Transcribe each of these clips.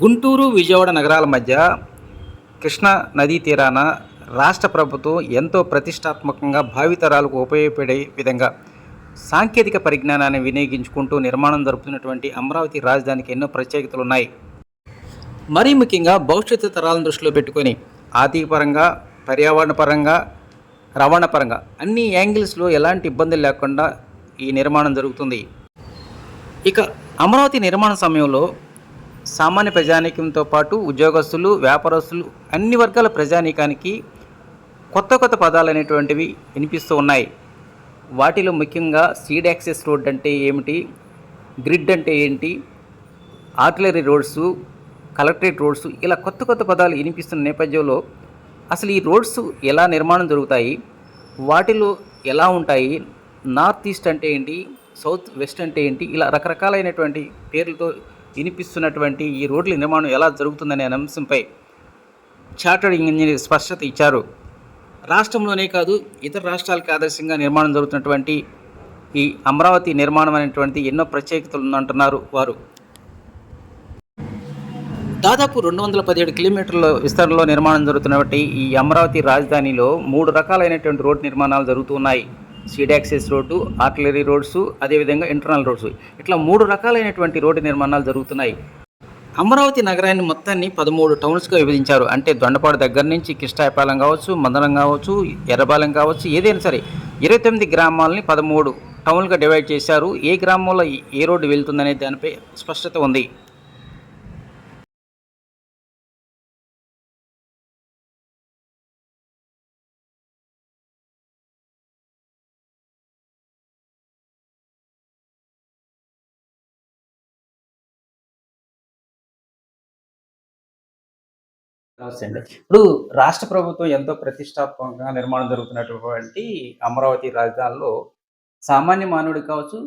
గుంటూరు విజయవాడ నగరాల మధ్య కృష్ణా నదీ తీరాన రాష్ట్ర ప్రభుత్వం ఎంతో ప్రతిష్టాత్మకంగా భావితరాలకు ఉపయోగపడే విధంగా సాంకేతిక పరిజ్ఞానాన్ని వినియోగించుకుంటూ నిర్మాణం జరుపుతున్నటువంటి అమరావతి రాజధానికి ఎన్నో ప్రత్యేకతలు ఉన్నాయి మరీ ముఖ్యంగా భవిష్యత్తు తరాలను దృష్టిలో పెట్టుకొని ఆర్థికపరంగా పర్యావరణ పరంగా రవాణా పరంగా అన్ని యాంగిల్స్లో ఎలాంటి ఇబ్బందులు లేకుండా ఈ నిర్మాణం జరుగుతుంది. ఇక అమరావతి నిర్మాణ సమయంలో సామాన్య ప్రజానీకంతో పాటు ఉద్యోగస్తులు వ్యాపారస్తులు అన్ని వర్గాల ప్రజానీకానికి కొత్త కొత్త పదాలు అనేటువంటివి వినిపిస్తూ ఉన్నాయి. వాటిలో ముఖ్యంగా సీడ్ యాక్సెస్ రోడ్ అంటే ఏమిటి? గ్రిడ్ అంటే ఏంటి? ఆర్టిలరీ రోడ్స్ కలెక్టరేట్ రోడ్స్ ఇలా కొత్త కొత్త పదాలు వినిపిస్తున్న నేపథ్యంలో అసలు ఈ రోడ్స్ ఎలా నిర్మాణం జరుగుతాయి? వాటిలో ఎలా ఉంటాయి? నార్త్ ఈస్ట్ అంటే ఏంటి? సౌత్ వెస్ట్ అంటే ఏంటి? ఇలా రకరకాలైనటువంటి పేర్లతో వినిపిస్తున్నటువంటి ఈ రోడ్ల నిర్మాణం ఎలా జరుగుతుందనే అంశంపై చార్టర్డ్ ఇంజనీర్ స్పష్టత ఇచ్చారు. రాష్ట్రంలోనే కాదు ఇతర రాష్ట్రాలకు ఆదర్శంగా నిర్మాణం జరుగుతున్నటువంటి ఈ అమరావతి నిర్మాణం అనేటువంటి ఎన్నో ప్రత్యేకతలు ఉందంటున్నారు వారు. దాదాపు రెండు వందల పదిహేడు కిలోమీటర్ల విస్తరణలో నిర్మాణం జరుగుతున్నటువంటి ఈ అమరావతి రాజధానిలో మూడు రకాలైనటువంటి రోడ్డు నిర్మాణాలు జరుగుతున్నాయి seed access road arterial roads అదేవిధంగా ఇంటర్నల్ రోడ్స్. ఇట్లా మూడు రకాలైనటువంటి రోడ్డు నిర్మాణాలు జరుగుతున్నాయి. అమరావతి నగరాన్ని మొత్తాన్ని పదమూడు టౌన్స్గా విభజించారు. అంటే దొండపాడు దగ్గర నుంచి కిష్టాయపాలెం కావచ్చు మందరం కావచ్చు ఎర్రపాలెం కావచ్చు ఏదైనా సరే ఇరవై తొమ్మిది గ్రామాలని పదమూడు టౌన్లుగా డివైడ్ చేశారు. ఏ గ్రామంలో ఏ రోడ్డు వెళ్తుందనే దానిపై స్పష్టత ఉంది. నమస్తే అండి ఇప్పుడు రాష్ట్ర ప్రభుత్వం ఎంతో ప్రతిష్టాత్మకంగా నిర్మాణం జరుగుతున్నటువంటి అమరావతి రాజధానిలో సామాన్య మానవుడు కావచ్చు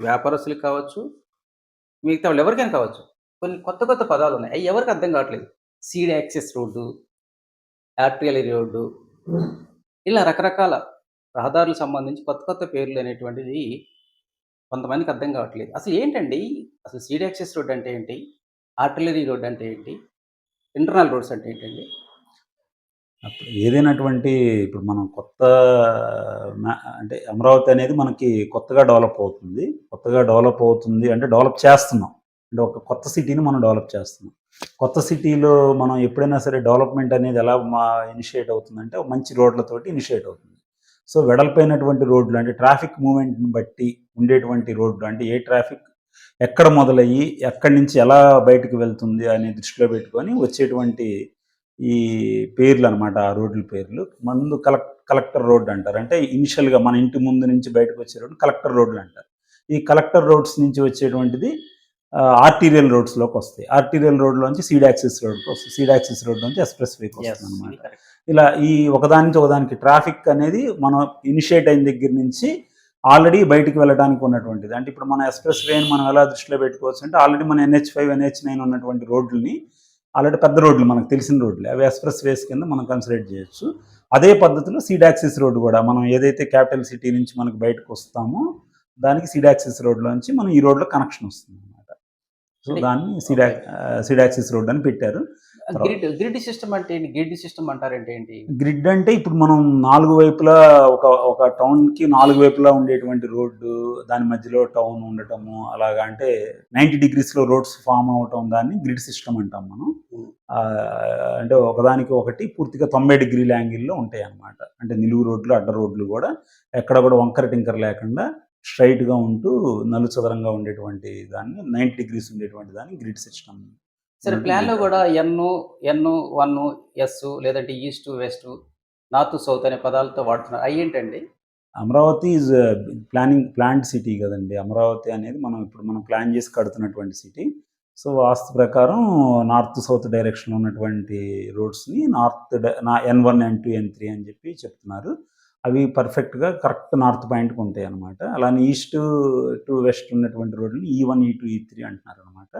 వ్యాపారస్తులు కావచ్చు మిగతా వాళ్ళు ఎవరికైనా కావచ్చు కొన్ని కొత్త కొత్త పదాలు ఉన్నాయి. అవి ఎవరికి అర్థం కావట్లేదు. Seed access road arterial road ఇలా రకరకాల రహదారులకు సంబంధించి కొత్త కొత్త పేర్లు అనేటువంటిది కొంతమందికి అర్థం కావట్లేదు. అసలు ఏంటండి? అసలు సీడ్ యాక్సెస్ రోడ్ అంటే ఏంటి? ఆర్టిలరీ రోడ్ అంటే ఏంటి? ఇంటర్నల్ రోడ్స్ అంటే ఏంటండి? అప్పుడు ఏదైనటువంటి ఇప్పుడు మనం కొత్త అంటే అమరావతి అనేది మనకి కొత్తగా డెవలప్ అవుతుంది. కొత్తగా డెవలప్ అవుతుంది అంటే డెవలప్ చేస్తున్నాం. అంటే ఒక కొత్త సిటీని మనం డెవలప్ చేస్తున్నాం. కొత్త సిటీలో మనం ఎప్పుడైనా సరే డెవలప్మెంట్ అనేది ఎలా మా ఇనిషియేట్ అవుతుందంటే మంచి రోడ్లతోటి ఇనిషియేట్ అవుతుంది. సో వెడల్పైనటువంటి రోడ్లు అంటే ట్రాఫిక్ మూమెంట్ని బట్టి ఉండేటువంటి రోడ్లు అంటే ఏ ట్రాఫిక్ ఎక్కడ మొదలయ్యి ఎక్కడి నుంచి ఎలా బయటకు వెళ్తుంది అనే దృష్టిలో పెట్టుకొని వచ్చేటువంటి ఈ పేర్లు అనమాట ఆ రోడ్ల పేర్లు. ముందు కలెక్ కలెక్టర్ రోడ్ అంటారు. అంటే ఇనిషియల్గా మన ఇంటి ముందు నుంచి బయటకు వచ్చే రోడ్డు కలెక్టర్ రోడ్లు అంటారు. ఈ కలెక్టర్ రోడ్స్ నుంచి వచ్చేటువంటిది ఆర్టీరియల్ రోడ్స్లోకి వస్తాయి. ఆర్టీరియల్ రోడ్లోంచి సీడ్ యాక్సిస్ రోడ్కి వస్తుంది సీడ్ యాక్సిస్ రోడ్ నుంచి ఎక్స్ప్రెస్ వేకి వస్తుంది అనమాట ఇలా ఈ ఒకదాని నుంచి ఒకదానికి ట్రాఫిక్ అనేది మనం ఇనిషియేట్ అయిన దగ్గర నుంచి ఆల్రెడీ బయటికి వెళ్ళడానికి ఉన్నటువంటిది. అంటే ఇప్పుడు మన ఎక్స్ప్రెస్ వేని మనం ఎలా దృష్టిలో పెట్టుకోవచ్చు అంటే ఆల్రెడీ మన ఎన్హెచ్ ఫైవ్ ఎన్హెచ్ నైన్ ఉన్నటువంటి రోడ్లని ఆల్రెడీ పెద్ద రోడ్లు మనకు తెలిసిన రోడ్లు. అవి ఎక్స్ప్రెస్ వేస్ కింద మనం కన్సిడర్ చేయొచ్చు. అదే పద్ధతిలో సీడాక్సిస్ రోడ్ కూడా మనం ఏదైతే క్యాపిటల్ సిటీ నుంచి మనకు బయటకు వస్తామో దానికి సీడాక్సిస్ రోడ్లోంచి మనం ఈ రోడ్లో కనెక్షన్ వస్తుంది అనమాట సో దాన్ని సీడా సీడాక్సిస్ రోడ్ అని పెట్టారు. గ్రిడ్ గ్రిడ్ సిస్టమ్ అంటే ఏంటి? గ్రిడ్ సిస్టమ్ అంటారంటే ఏంటి? గ్రిడ్ అంటే ఇప్పుడు మనం నాలుగు వైపులా ఒక ఒక టౌన్కి నాలుగు వైపులా ఉండేటువంటి రోడ్డు దాని మధ్యలో టౌన్ ఉండటము అలాగా అంటే నైంటీ డిగ్రీస్లో రోడ్స్ ఫామ్ అవటం దాన్ని గ్రిడ్ సిస్టమ్ అంటాం మనం. అంటే ఒకదానికి ఒకటి పూర్తిగా తొంభై డిగ్రీల యాంగిల్లో ఉంటాయి అన్నమాట. అంటే నిలువు రోడ్లు అడ్డ రోడ్లు కూడా ఎక్కడ కూడా వంకర టింకర లేకుండా స్ట్రైట్గా ఉంటూ నలు చదరంగా ఉండేటువంటి దాన్ని నైంటీ డిగ్రీస్ ఉండేటువంటి దాన్ని గ్రిడ్ సిస్టమ్ సరే ప్లాన్లో కూడా ఎన్ ఎన్ వన్ ఎస్ లేదంటే ఈస్ట్ వెస్ట్ నార్త్ సౌత్ అనే పదాలతో వాడుతున్నారు. అవి ఏంటండి? Amaravati is planning plant city కదండి. అమరావతి అనేది మనం ఇప్పుడు మనం ప్లాన్ చేసి కడుతున్నటువంటి సిటీ. సో వాస్తు ప్రకారం నార్త్ సౌత్ డైరెక్షన్లో ఉన్నటువంటి రోడ్స్ని నార్త్ నా N one N two N three అని చెప్పి చెప్తున్నారు. అవి పర్ఫెక్ట్గా కరెక్ట్ నార్త్ పాయింట్కి ఉంటాయి అనమాట అలానే ఈస్ట్ టు వెస్ట్ ఉన్నటువంటి రోడ్లు ఈ వన్ ఈ టూ ఈ త్రీ అంటున్నారు అనమాట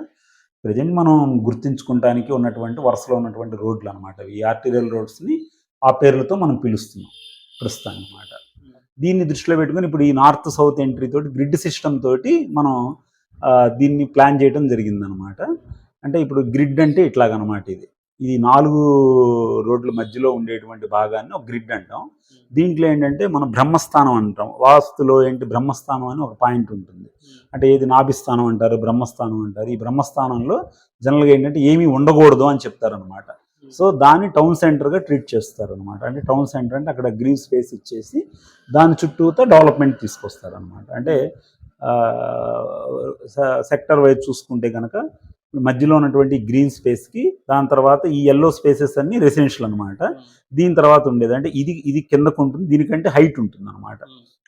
ప్రజెంట్ మనం గుర్తించుకోవడానికి ఉన్నటువంటి వరుసలో ఉన్నటువంటి రోడ్లు అనమాట ఈ ఆర్టీరియల్ రోడ్స్ని ఆ పేర్లతో మనం పిలుస్తున్నాం ప్రస్తుతం అనమాట దీన్ని దృష్టిలో పెట్టుకొని ఇప్పుడు ఈ నార్త్ సౌత్ ఎంట్రీ తోటి గ్రిడ్ సిస్టమ్ తోటి మనం దీన్ని ప్లాన్ చేయడం జరిగిందనమాట అంటే ఇప్పుడు గ్రిడ్ అంటే ఇట్లాగనమాట ఇది. ఇది నాలుగు రోడ్ల మధ్యలో ఉండేటువంటి భాగాన్ని ఒక గ్రిడ్ అంటాం. దీంట్లో ఏంటంటే మనం బ్రహ్మస్థానం అంటాం. వాస్తులో ఏంటి బ్రహ్మస్థానం అని ఒక పాయింట్ ఉంటుంది. అంటే ఏది నాభిస్థానం అంటారు బ్రహ్మస్థానం అంటారు. ఈ బ్రహ్మస్థానంలో జనరల్గా ఏంటంటే ఏమీ ఉండకూడదు అని చెప్తారనమాట సో దాన్ని టౌన్ సెంటర్గా ట్రీట్ చేస్తారు అనమాట అంటే టౌన్ సెంటర్ అంటే అక్కడ గ్రీన్ స్పేస్ ఇచ్చేసి దాని చుట్టూతో డెవలప్మెంట్ తీసుకొస్తారనమాట అంటే సెక్టర్ వైజ్ చూసుకుంటే కనుక మధ్యలో ఉన్నటువంటి గ్రీన్ స్పేస్కి దాని తర్వాత ఈ ఎల్లో స్పేసెస్ అన్ని రెసిడెన్షియల్ అనమాట దీని తర్వాత ఉండేది. అంటే ఇది ఇది కిందకు ఉంటుంది. దీనికంటే హైట్ ఉంటుంది అనమాట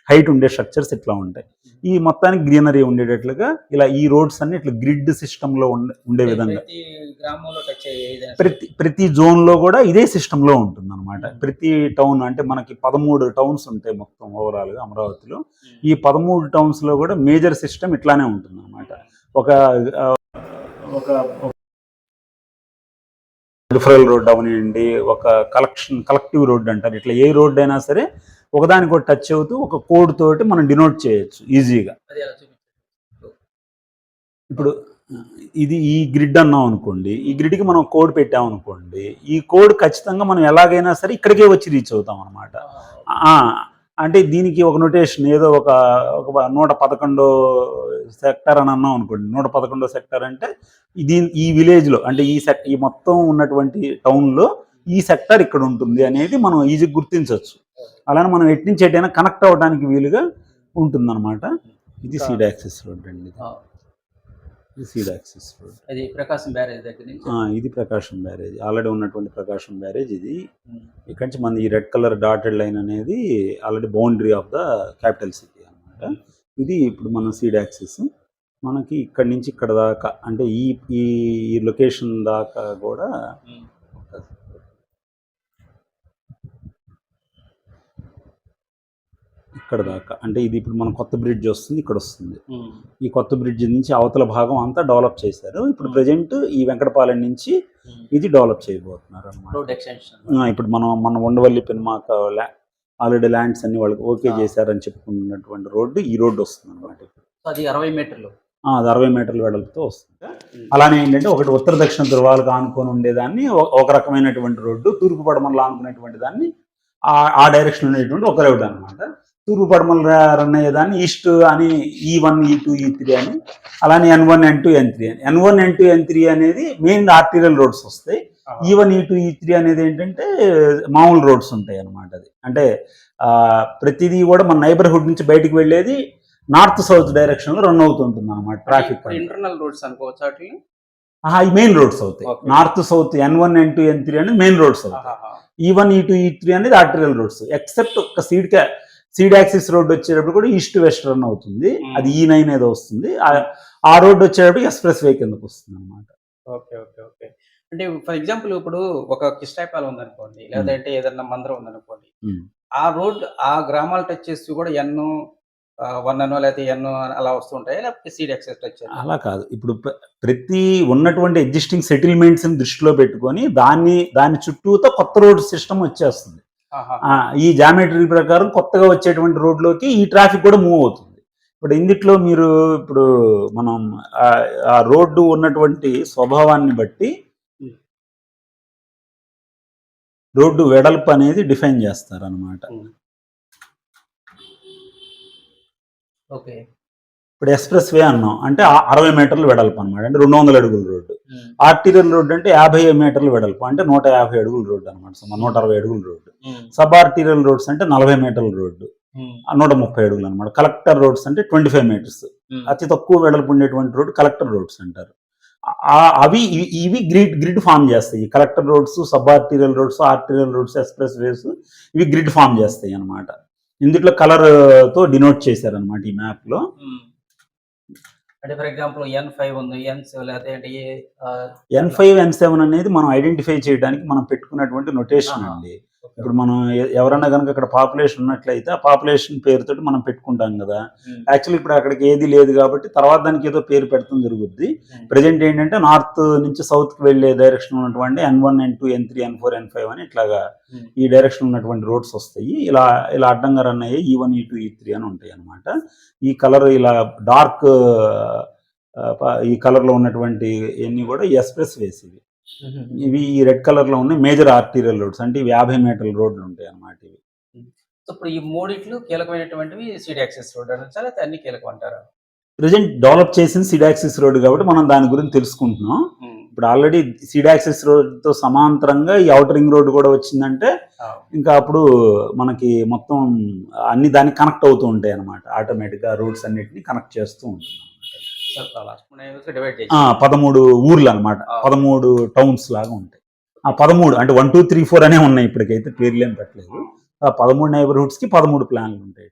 హైట్ ఉండే స్ట్రక్చర్స్ ఇట్లా ఉంటాయి. ఈ మొత్తానికి గ్రీనరీ ఉండేటట్లుగా ఇలా ఈ రోడ్స్ అన్ని ఇట్లా గ్రిడ్ సిస్టంలో ఉండే ఉండే విధంగా. ప్రతి ప్రతి జోన్లో కూడా ఇదే సిస్టంలో ఉంటుంది అనమాట ప్రతి టౌన్ అంటే మనకి పదమూడు టౌన్స్ ఉంటాయి మొత్తం ఓవరాల్గా అమరావతిలో. ఈ పదమూడు టౌన్స్లో కూడా మేజర్ సిస్టమ్ ఇట్లానే ఉంటుంది అనమాట ఒక ఒక రిఫరల్ రోడ్ అవనివ్వండి ఒక కలెక్షన్ కలెక్టివ్ రోడ్ అంటారు. ఇట్లా ఏ రోడ్ అయినా సరే ఒకదానికి ఒకటి టచ్ అవుతూ ఒక కోడ్ తోటి మనం డినోట్ చేయొచ్చు ఈజీగా ఇప్పుడు ఇది ఈ గ్రిడ్ అన్నాం అనుకోండి ఈ గ్రిడ్కి మనం కోడ్ పెట్టాం అనుకోండి ఈ కోడ్ ఖచ్చితంగా మనం ఎలాగైనా సరే ఇక్కడికే వచ్చి రీచ్ అవుతాం అనమాట అంటే దీనికి ఒక నొటేషన్ ఏదో ఒక ఒక నూట పదకొండో సెక్టర్ అని అన్నాం అనుకోండి. నూట పదకొండో సెక్టర్ అంటే ఇది ఈ విలేజ్లో అంటే ఈ సెక్ ఈ మొత్తం ఉన్నటువంటి టౌన్లో ఈ సెక్టర్ ఇక్కడ ఉంటుంది అనేది మనం ఈజీ గుర్తించవచ్చు అలానే మనం ఎటు నుంచి ఎటైనా కనెక్ట్ అవ్వడానికి వీలుగా ఉంటుందన్నమాట. ఇది సీడ్ యాక్సెస్ రోడ్ అండి సీడ్ యాక్సెస్ రోడ్ అది ప్రకాశం బ్యారేజ్ దగ్గర నుంచి? ఇది ప్రకాశం బ్యారేజ్. ఆల్రెడీ ఉన్నటువంటి ప్రకాశం బ్యారేజ్ ఇది. ఇక్కడి నుంచి మన ఈ రెడ్ కలర్ డాటెడ్ లైన్ అనేది already boundary of the capital city అన్నమాట. ఇది ఇప్పుడు మన సీడ్ యాక్సెస్ మనకి ఇక్కడి నుంచి ఇక్కడ దాకా అంటే ఈ ఈ ఈ లొకేషన్ దాకా కూడా ఇక్కడ దాకా. అంటే ఇది ఇప్పుడు మన కొత్త బ్రిడ్జ్ వస్తుంది ఇక్కడ వస్తుంది. ఈ కొత్త బ్రిడ్జ్ నుంచి అవతల భాగం అంతా డెవలప్ చేశారు. ఇప్పుడు ప్రజెంట్ ఈ వెంకటపాలెం నుంచి ఇది డెవలప్ చేయబోతున్నారు ఆ, ఇప్పుడు మనం మన ఉండవల్లి పెనుమాక ఆల్రెడీ ల్యాండ్స్ అన్ని వాళ్ళకి ఓకే. చేశారని చెప్పుకున్నటువంటి రోడ్డు ఈ రోడ్డు వస్తుంది అనమాట అది అరవై మీటర్లు. అది అరవై మీటర్ల వెడల్పుతో వస్తుంది. అలానే ఏంటంటే ఒకటి ఉత్తర దక్షిణ ధృవాలకు ఆనుకొని ఉండేదాన్ని ఒక- రకమైనటువంటి రోడ్డు తూర్పు పడమరలు ఆనుకునేటువంటి దాన్ని ఆ ఆ డైరెక్షన్ ఉండేటువంటి ఒక రోడ్డు అనమాట తూర్పు పడమల రన్ అయ్యేదాన్ని ఈస్ట్ అని ఈ వన్ ఈ టూ ఈ త్రీ అని అలానే N one N two N three అని. N one N two N three అనేది మెయిన్ ఆర్టీరియల్ రోడ్స్ వస్తాయి. ఈ వన్ ఈ టూ ఈ త్రీ అనేది ఏంటంటే మామూలు రోడ్స్ ఉంటాయి అన్నమాట అది. అంటే ప్రతిదీ కూడా మన నైబర్హుడ్ నుంచి బయటికి వెళ్ళేది నార్త్ సౌత్ డైరెక్షన్లో రన్ అవుతుంటుంది అనమాట ట్రాఫిక్ ఇంటర్నల్ రోడ్స్ అనుకోవచ్చు ఈ మెయిన్ రోడ్స్ అవుతాయి. North south N one N two N three అనేది మెయిన్ రోడ్స్ అవుతాయి. ఈ వన్ ఈ టూ ఈ త్రీ అనేది ఆర్టీరియల్ రోడ్స్ ఎక్సెప్ట్ ఒక సీడ్ క్యా సీడ్ యాక్సిస్ రోడ్ వచ్చేటప్పుడు కూడా ఈస్ట్ వెస్ట్ రన్ అవుతుంది. అది ఈ నైన్ ఏదో వస్తుంది. ఆ- రోడ్ వచ్చేటప్పుడు ఎక్స్ప్రెస్ వే కిందకు వస్తుంది అనమాట ఓకే ఓకే ఓకే. అంటే ఫర్ ఎగ్జాంపుల్ ఇప్పుడు ఒక కిష్టాపాల ఉందనుకోండి లేదంటే ఏదన్నా మందిరం ఉందనుకోండి. ఆ రోడ్ ఆ గ్రామాలు టచ్ చేసి కూడా ఎన్నో వన్ అనో లేకపోతే ఎన్నో అలా వస్తుంటాయి లేకపోతే సీడ్ యాక్సెస్ టచ్ అలా కాదు. ఇప్పుడు ప్ర- ప్రతి ఉన్నటువంటి ఎగ్జిస్టింగ్ సెటిల్మెంట్స్ దృష్టిలో పెట్టుకొని దాన్ని దాని చుట్టూతో కొత్త రోడ్ సిస్టమ్ వచ్చేస్తుంది. ఈ జామెట్రీ ప్రకారం కొత్తగా వచ్చేటువంటి రోడ్లోకి ఈ ట్రాఫిక్ కూడా మూవ్ అవుతుంది. ఇప్పుడు ఇందిట్లో మీరు ఇప్పుడు మనం ఆ- రోడ్డు ఉన్నటువంటి స్వభావాన్ని బట్టి. రోడ్డు వెడల్పు అనేది డిఫైన్ చేస్తారు అనమాట ఓకే. ఇప్పుడు ఎక్స్ప్రెస్ వే అన్నాం. అంటే ఆ- అరవై మీటర్లు వెడల్పు అనమాట అంటే రెండు వందల అడుగుల రోడ్డు. ఆర్టీరియల్ రోడ్డు అంటే యాభై మీటర్లు వెడల్పు. అంటే నూట యాభై అడుగుల రోడ్డు అనమాట నూట అరవై అడుగుల రోడ్డు. సబ్ ఆర్టీరియల్ రోడ్స్ అంటే నలభై మీటర్ల రోడ్డు. ఆ నూట ముప్పై అడుగులు అనమాట కలెక్టర్ రోడ్స్ అంటే ట్వంటీ ఫైవ్ మీటర్స్. అతి తక్కువ వెడల్పు ఉండేటువంటి రోడ్డు కలెక్టర్ రోడ్స్ అంటారు. అవి ఇవి- గ్రిడ్ గ్రిడ్ ఫామ్ చేస్తాయి. Collector roads sub arterial roads arterial roads expressways ఇవి గ్రిడ్ ఫామ్ చేస్తాయి అన్నమాట. ఇందులో కలర్తో డినోట్ చేశారనమాట ఈ మ్యాప్లో అంటే ఫర్ ఎగ్జాంపుల్ ఎన్ ఫైవ్ ఉంది ఎన్ లేకపోతే ఏ, ఆ, ఎన్ ఫైవ్ ఎన్ సెవెన్ అనేది మనం ఐడెంటిఫై చేయడానికి మనం పెట్టుకున్నటువంటి నొటేషన్. అండి ఇప్పుడు మనం ఎవరన్నా కనుక అక్కడ పాపులేషన్ ఉన్నట్లయితే ఆ పాపులేషన్ పేరుతోటి మనం పెట్టుకుంటాం కదా. యాక్చువల్లీ ఇప్పుడు అక్కడికి ఏది లేదు కాబట్టి తర్వాత దానికి ఏదో పేరు పెడతాం జరుగుద్ది. ప్రజెంట్ ఏంటంటే నార్త్ నుంచి సౌత్కి వెళ్ళే డైరెక్షన్ ఉన్నటువంటి N one N two N three N four N five అని ఇట్లాగా ఉమ్. ఈ డైరెక్షన్ ఉన్నటువంటి రోడ్స్ వస్తాయి. ఇలా ఇలా అడ్డంగా రన్ అయ్యాయి ఈ వన్ ఈ టూ ఈ త్రీ అని ఉంటాయి అనమాట ఈ కలర్ ఇలా డార్క్ ఈ కలర్లో ఉన్నటువంటి ఇవన్నీ కూడా ఎక్స్ప్రెస్ వేస్ ఇవి ఈ రెడ్ కలర్లో ఉన్న మేజర్ ఆర్టీరియల్ రోడ్స్. అంటే ఇవి యాభై మీటర్ల రోడ్లు ఉంటాయి అన్నమాట ఇవి. ఇప్పుడు ఈ మూడిట్లు కీలకమైనటువంటివి సీడ్ యాక్సెస్ రోడ్ అనొచ్చా? లేకపోతే అన్ని కీలకం అంటారా? ప్రజెంట్ డెవలప్ చేసిన సిడాక్సిస్ రోడ్ కాబట్టి మనం దాని గురించి తెలుసుకుంటున్నాం. ఇప్పుడు ఆల్రెడీ సిడాక్సిస్ రోడ్తో సమాంతరంగా ఈ అవుటర్ రింగ్ రోడ్ కూడా వచ్చిందంటే ఇంకా అప్పుడు మనకి మొత్తం అన్ని దానికి కనెక్ట్ అవుతూ ఉంటాయి అనమాట ఆటోమేటిక్గా రూట్స్ అన్నిటిని కనెక్ట్ చేస్తూ ఆ, పదమూడు ఊర్లు అనమాట. పదమూడు టౌన్స్ లాగా ఉంటాయి. ఆ పదమూడు అంటే వన్ టూ త్రీ ఫోర్ అనే ఉన్నాయి ఇప్పటికైతే పేర్లు ఏం పెట్టలేదు. ఆ పదమూడు నైబర్హుడ్స్కి పదమూడు ప్లాన్లు ఉంటాయి